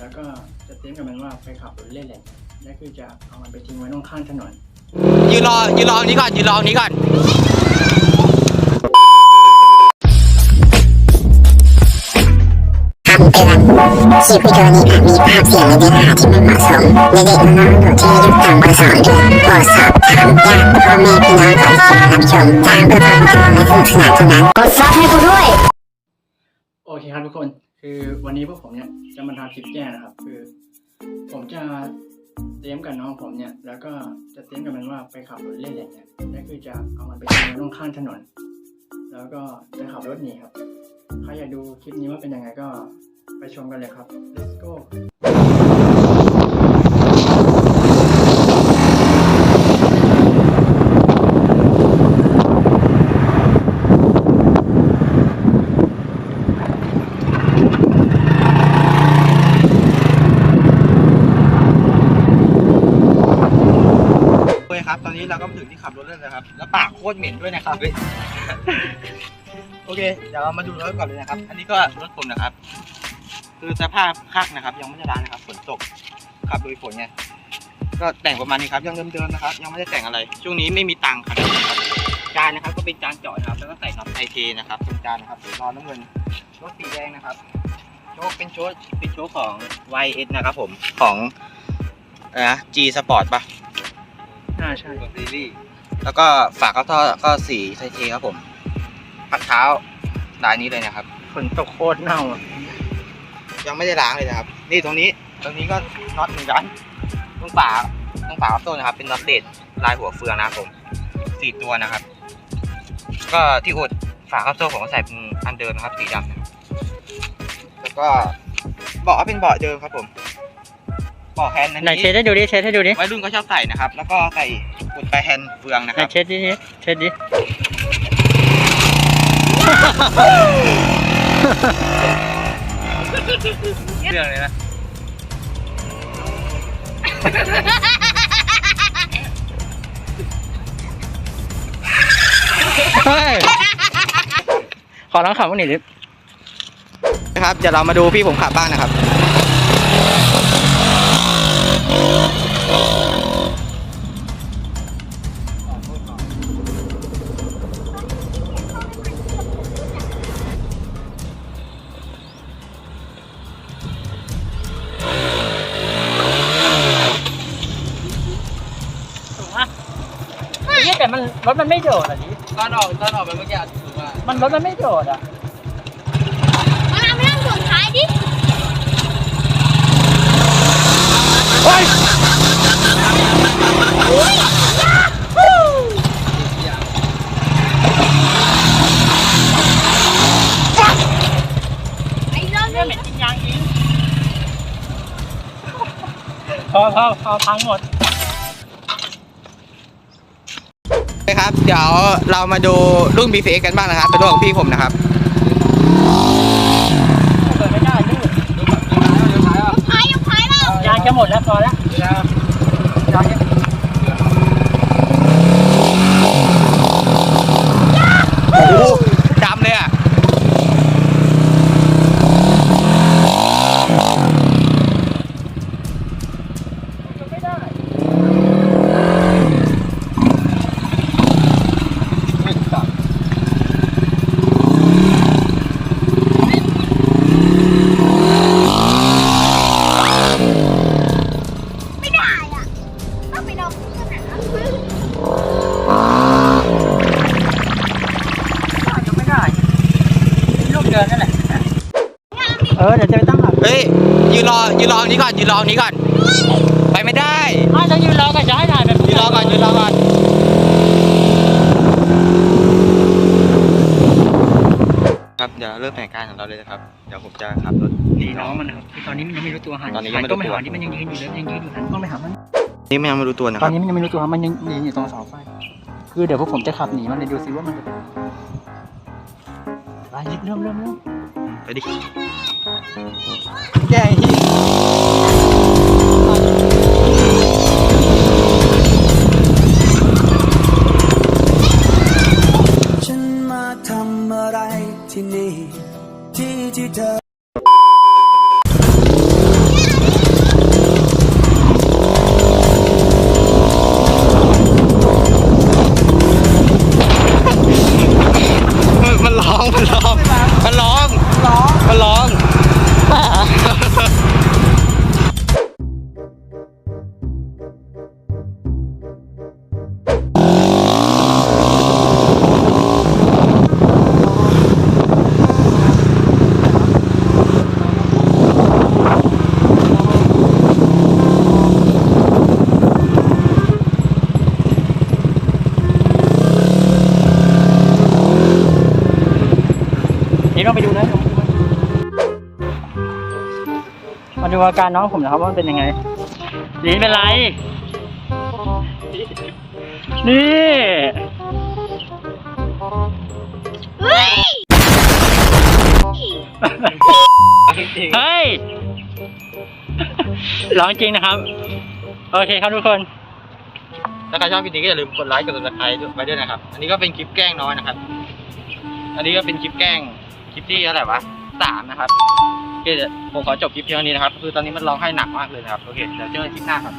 แล้วก็จะเตรียมกับมันว่าไปขับรถเล่นแหละและคือจะเอามันไปทิ้งไว้ตรงข้างถนน ยืนรอยืนรอตรงนี้ก่อนยืนรอตรงนี้ก่อนคำเตือนคลิปวิดีโอนี้อาจมีภาพเสียงและเนื้อหาที่ไม่เหมาะสมเด็กๆน้องๆอยู่ที่อายุต่ำกว่าสองเดือนโปรดสอบถามญาติพ่อแม่พี่น้องก่อนที่จะรับชมจ้างเพื่อความบันเทิงและสนุกสนานเท่านั้น กดซับให้กูด้วย โอเคครับทุกคน คือวันนี้พวกผมเนี่ยจะมาทำคลิปแก้นะครับ คือ ผมจะเตรียมกับน้องผมเนี่ย แล้วก็จะเตรียมกับมันว่าไปขับรถเล่นอะไรเนี่ยนั่นคือจะเอามันไปทิ้งลงข้างถนน แล้วก็จะขับรถหนีครับ ใครอยากดูคลิปนี้ว่าเป็นยังไงก็ไปชมกันเลยครับ let's go โอเคครับ ตอนนี้เราก็มาถึงที่ขับรถแล้วนะครับ แล้วปากโคตรเหม็นด้วยนะครับ โอเค เดี๋ยวเรามาดูรถก่อนเลยนะครับ อันนี้ก็รถผมนะครับ คือสภาพคักนะครับ ยังไม่ได้ล้างนะครับฝนตกขับโดยฝนไงก็แต่งประมาณนี้ครับยังเดิมๆนะครับ ยังไม่ได้แต่งอะไร ช่วงนี้ไม่มีตังค์ครับจานนะครับ ก็เป็นจานเจาะนะครับ แล้วก็ใส่น็อตไทเทนะครับเป็นจานนะครับสีนอนน้ำเงินรถสีแดงนะครับโชคเป็นโชคเป็นโชคของ YS นะครับ ผมของอะไรนะ G Sport ปะ อ่าใช่ซีรีส์แล้วก็ฝากเข้าท่อก็สีไทเทครับผมพักเท้าลายนี้เลยนะครับ ฝนตกโคตรเน่าอะยังไม่ได้ล้างเลยนะครับ นี่ตรงนี้ ตรงนี้ก็น็อตเหมือนกันตรงฝาตรงฝาต้นนะครับ เป็นน็อตเด็ดลายหัวเฟืองนะครับผมสี่ตัวนะครับ ก็ที่อุดฝาข้าวโซ่ผมก็ใส่เป็นอันเดิมนะครับสีดำนะครับแล้วก็เบาะเป็นเบาะเดิมครับผม เบาะแฮนด์อันไหนนี้เช็ดให้ดูดิเช็ดให้ดูดิวัยรุ่นก็ชอบใส่นะครับ แล้วก็ใส่อุดไปแฮนด์เฟืองนะไหคนรับเช็ดดิเช็ดดิเรื่องเลยนะเฮ้ยขอร้องขับวันนี้ดินะครับเดี๋ยวเรามาดูพี่ผมขับบ้างนะครับ ถูกปะไอ้เหี้ย แต่มันรถมันไม่โดดอะดิตอนออกตอนออกไปเมื่อกี้ถือว่ามันรถมันไม่โดดอะ มันเอาไปนั่งส่วนท้ายดิ เฮ้ยไอ้รอบเนี่ยเหม็นจริงยังจริงพอพอพอพังหมดนะครับ เดี๋ยวเรามาดูรุ่น BCX กันบ้างนะครับ เป็นรุ่นของพี่ผมนะครับ เปิดไม่ได้ดื้อย กท้ายยกท้ายแล้ว ยาง จะหมดแล้วพอแล้ว เออเดี๋ยวจะไปตั้งหลักเฮ้ยยืนรอยืนรอตรงนี้ก่อนยืนรอตรงนี้ก่อน ไปไม่ได้ไม่ต้องยืนรอกันจะให้ถ่ายแบบยืนรอก่อนยืนรอก่อนครับเดี๋ยวเริ่มแผนการของเราเลยนะครับ เดี๋ยวผมจะขับรถหนีน้น้อองง มันนะครับคือตอนนี้มันยังไม่รู้ตัวหันตอนนี้ยังไม่รู้ต้ตัวไปหาที่มันยังยืนอยู่เลยยังยืนอยู่หันต้องไปหามัน นี่ไม่ยังไม่รู้ตัวนะตคอนรับ นี้มันยังไม่รู้ตัวมันยังยืนอยู่ตรงเสาไฟ คือเดี๋ยวพวกผมจะขับหนีมันเลยดูซิว่ามันจะเป็นไปเริ่มเริ่มเริ่มไปดิ แกล้งที่ฉั เาไปดูนะมาดูอาการน้องผมนะครับว่าเป็นยังไงนี่เป็นไร นี่เฮ้ยร้องจริงนะครับ โอเคครับทุกคน ถ้าใครชอบคลิปนี้ก็อย่าลืมกดไลค์กดติดตามไปด้วยนะครับ อันนี้ก็เป็นคลิปแกล้งน้อยนะครับ อันนี้ก็เป็นคลิปแกล้ง คลิปที่อะไรวะสามนะครับโอเคผมขอจบคลิปเพียงเท่านี้นะครับ คือตอนนี้มันร้องไห้หนักมากเลยนะครับ โอเค เดี๋ยวเจอกันคลิปหน้าครับ